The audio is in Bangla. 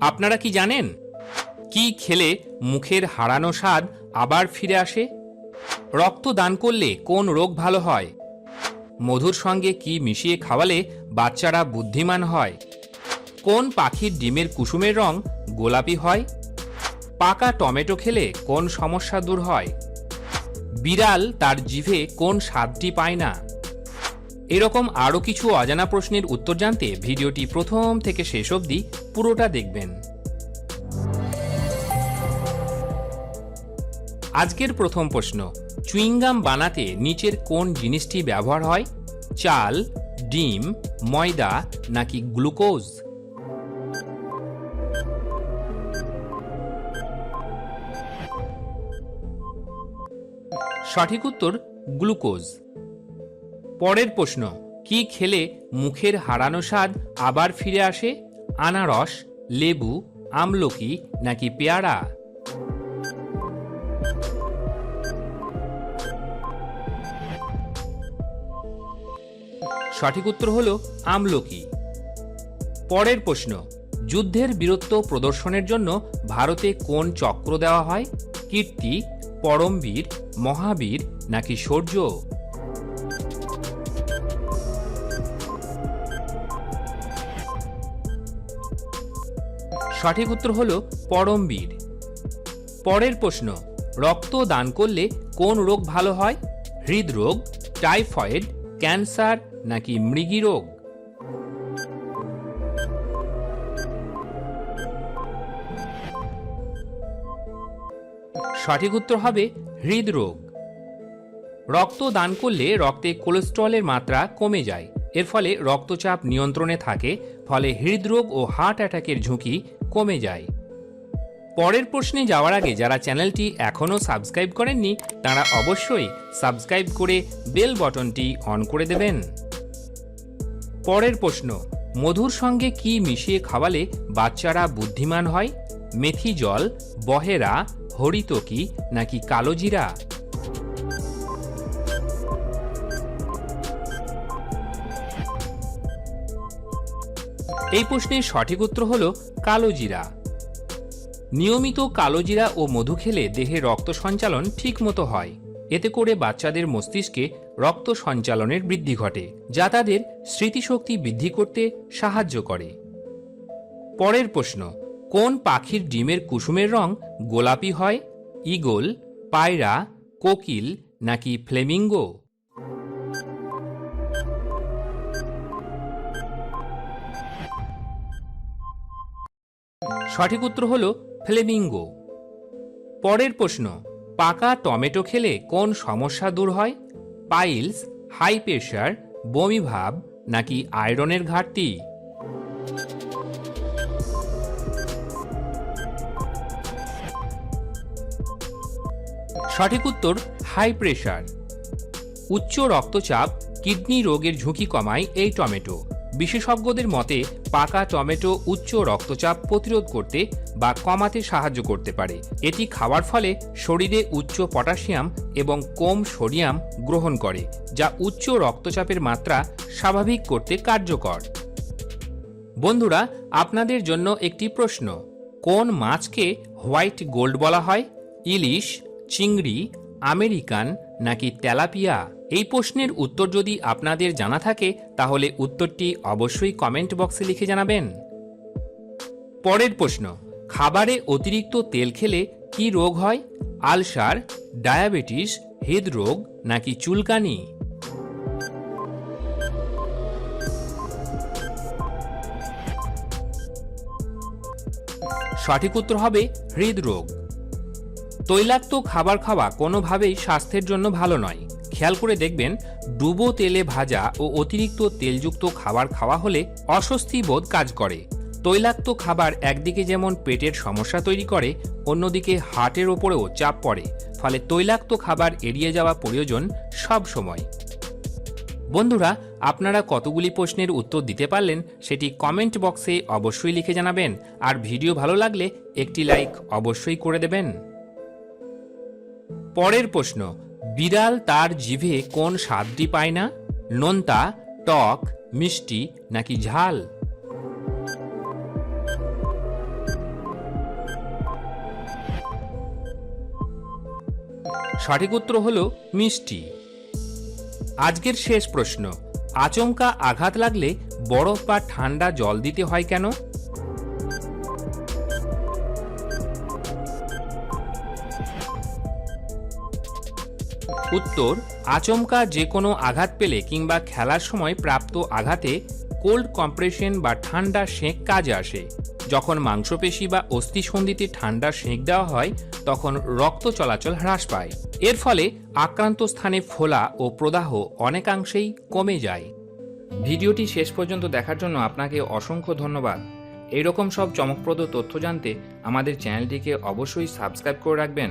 আপনারা কি জানেন? কি খেলে মুখের হারানো স্বাদ আবার ফিরে আসে? রক্ত দান করলে কোন রোগ ভালো হয়? মধুর সঙ্গে কি মিশিয়ে খাওয়ালে বাচ্চারা বুদ্ধিমান হয়? কোন পাখির ডিমের কুসুমের রং গোলাপি হয়? পাকা টমেটো খেলে কোন সমস্যা দূর হয়? বিড়াল তার জিভে কোন স্বাদটি পায় না? এরকম আরও কিছু অজানা প্রশ্নের উত্তর জানতে ভিডিওটি প্রথম থেকে শেষ অবধি পুরোটা দেখবেন। আজকের প্রথম প্রশ্ন, চুইংগাম বানাতে নিচের কোন জিনিসটি ব্যবহার হয়? চাল, ডিম, ময়দা নাকি গ্লুকোজ? সঠিক উত্তর, গ্লুকোজ। পরের প্রশ্ন, কি খেলে মুখের হারানো স্বাদ আবার ফিরে আসে? আনারস, লেবু, আমলকি নাকি পেয়ারা? সঠিক উত্তর হল আমলকি। পরের প্রশ্ন, যুদ্ধের বীরত্ব প্রদর্শনের জন্য ভারতে কোন চক্র দেওয়া হয়? কীর্তি, পরমবীর, মহাবীর নাকি শৌর্য সঠিক উত্তর হল পরমবীর পরের প্রশ্ন, রক্ত দান করলে কোন রোগ ভালো হয়? হৃদরোগ, টাইফয়েড, ক্যান্সার নাকি মৃগী রোগ? সঠিক উত্তর হবে হৃদরোগ। রক্ত দান করলে রক্তে কোলেস্ট্রলের মাত্রা কমে যায়। এর ফলে রক্তচাপ নিয়ন্ত্রণে থাকে, ফলে হৃদরোগ ও হার্ট অ্যাটাকের ঝুঁকি কমে যায়। পরের প্রশ্নে যাওয়ার আগে যারা চ্যানেলটি এখনও সাবস্ক্রাইব করেননি, তারা অবশ্যই সাবস্ক্রাইব করে বেল বটনটি অন করে দেবেন। পরের প্রশ্ন, মধুর সঙ্গে কি মিশিয়ে খাওয়ালে বাচ্চারা বুদ্ধিমান হয়? মেথি জল, বহেরা, হরিতকি নাকি কালোজিরা? এই প্রশ্নের সঠিক উত্তর হল কালোজিরা নিয়মিত কালোজিরা ও মধু খেলে দেহে রক্ত সঞ্চালন ঠিকমতো হয়। এতে করে বাচ্চাদের মস্তিষ্কে রক্ত সঞ্চালনের বৃদ্ধি ঘটে, যা তাদের স্মৃতিশক্তি বৃদ্ধি করতে সাহায্য করে। পরের প্রশ্ন, কোন পাখির ডিমের কুসুমের রং গোলাপি হয়? ঈগল, পায়রা, কোকিল নাকি ফ্লেমিঙ্গো? সঠিক উত্তর হল ফ্লেমিঙ্গো। পরের প্রশ্ন, পাকা টমেটো খেলে কোন সমস্যা দূর হয়? পাইলস, হাই প্রেশার বমি ভাব, নাকি আয়রনের ঘাটতি? সঠিক উত্তর, হাই প্রেশার উচ্চ রক্তচাপ, কিডনি রোগের ঝুঁকি কমায় এই টমেটো। বিশেষজ্ঞদের মতে, পাকা টমেটো উচ্চ রক্তচাপ প্রতিরোধ করতে বা কমাতে সাহায্য করতে পারে। এটি খাওয়ার ফলে শরীরে উচ্চ পটাশিয়াম এবং কম সোডিয়াম গ্রহণ করে, যা উচ্চ রক্তচাপের মাত্রা স্বাভাবিক করতে কার্যকর। বন্ধুরা, আপনাদের জন্য একটি প্রশ্ন। কোন মাছকে হোয়াইট গোল্ড বলা হয়? ইলিশ, চিংড়ি, আমেরিকান নাকি তেলাপিয়া? এই প্রশ্নের উত্তর যদি আপনাদের জানা থাকে, তাহলে উত্তরটি অবশ্যই কমেন্ট বক্সে লিখে জানাবেন। পরের প্রশ্ন, খাবারে অতিরিক্ত তেল খেলে কি রোগ হয়? আলসার, ডায়াবেটিস, হৃদরোগ নাকি চুলকানি? সঠিক উত্তর হবে হৃদরোগ। তৈলাক্ত খাবার খাওয়া কোনোভাবেই স্বাস্থ্যের জন্য ভালো নয়। খেয়াল করে দেখবেন, ডুবো তেলে ভাজা ও অতিরিক্ত তেলযুক্ত খাবার খাওয়া হলে অস্বস্তি বোধ কাজ করে। তৈলাক্ত খাবার একদিকে যেমন পেটের সমস্যা তৈরি করে, অন্যদিকে হার্টের ওপরেও চাপ পড়ে। ফলে তৈলাক্ত খাবার এড়িয়ে যাওয়া প্রয়োজন সব সময়। বন্ধুরা, আপনারা কতগুলি প্রশ্নের উত্তর দিতে পারলেন সেটি কমেন্ট বক্সে অবশ্যই লিখে জানাবেন। আর ভিডিও ভালো লাগলে একটি লাইক অবশ্যই করে দেবেন। পরের প্রশ্ন, বিড়াল তার জিভে কোন স্বাদটি পায় না? নোনতা, টক, মিষ্টি নাকি ঝাল? সঠিক উত্তর হল মিষ্টি। আজকের শেষ প্রশ্ন, আচমকা আঘাত লাগলে বরফ বা ঠান্ডা জল দিতে হয় কেন? উত্তর, আচমকা যে কোনো আঘাত পেলে কিংবা খেলার সময় প্রাপ্ত আঘাতে কোল্ড কম্প্রেশন বা ঠান্ডা সেঁক কাজে আসে। যখন মাংসপেশি বা অস্থিসন্ধিতে ঠান্ডা সেঁক দেওয়া হয়, তখন রক্ত চলাচল হ্রাস পায়। এর ফলে আক্রান্ত স্থানে ফোলা ও প্রদাহ অনেকাংশেই কমে যায়। ভিডিওটি শেষ পর্যন্ত দেখার জন্য আপনাকে অসংখ্য ধন্যবাদ। এইরকম সব চমকপ্রদ তথ্য জানতে আমাদের চ্যানেলটিকে অবশ্যই সাবস্ক্রাইব করে রাখবেন।